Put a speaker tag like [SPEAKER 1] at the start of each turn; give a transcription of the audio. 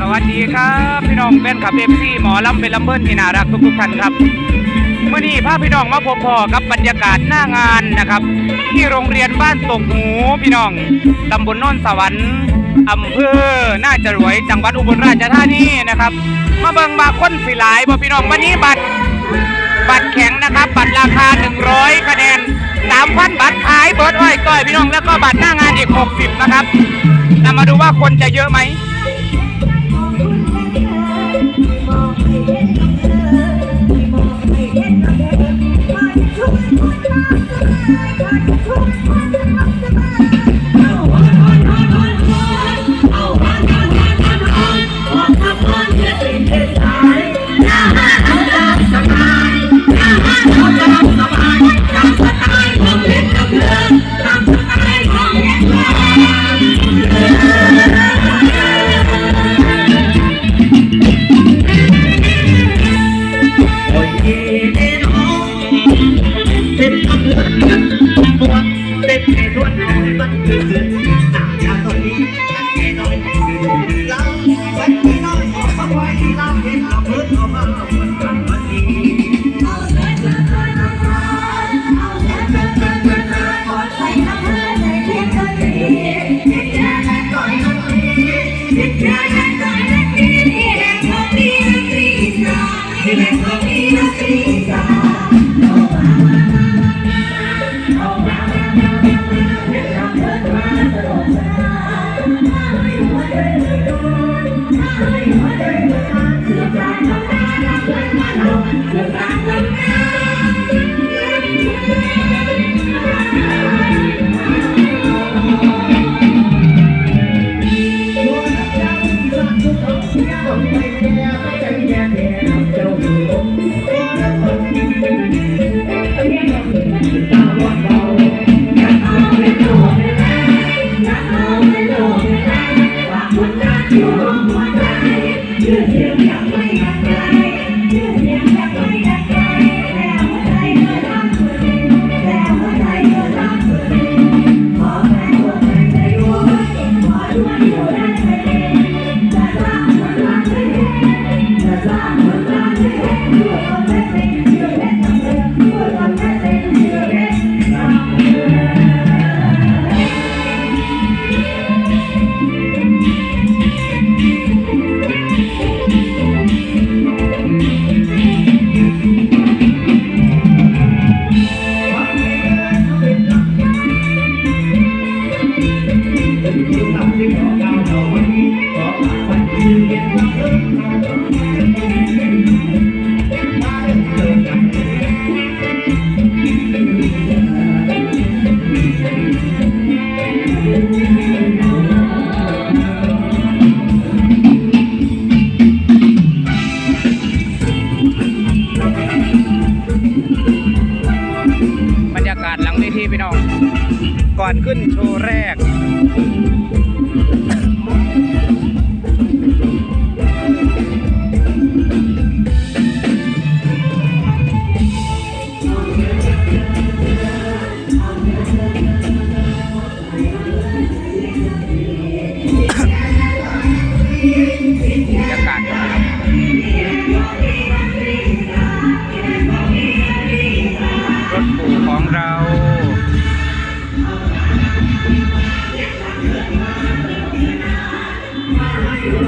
[SPEAKER 1] สวัสดีครับพี่น้องแฟนคลับเอฟซีหมอลำเป็นลำเบิ้ลที่น่ารักทุกๆท่านครับเมื่อนี้พาพี่น้องมาพบพอกับบรรยากาศหน้างานนะครับ ที่โรงเรียนบ้านตกหูพี่น้องตำบลโนนสวรรค์อำเภอหน่าจรวยจังหวัดอุบลราชธานีนะครับ มาเบิ่งบาค้นสิหลายบ่พี่น้องวันนี้บัตรบัตรแข็งนะครับ บัตรราคา 100 คะแนน 3,000บัตรขายเบิร์ดอ้อยก้อยพี่น้องแล้วก็บัตรหน้างานอีก 60 นะครับนำมาดูว่าคนจะเยอะไหม
[SPEAKER 2] Thank you. น้
[SPEAKER 1] บรรยากาศหลังเวทีพี่น้อง ก่อนขึ้นโชว์แรก เ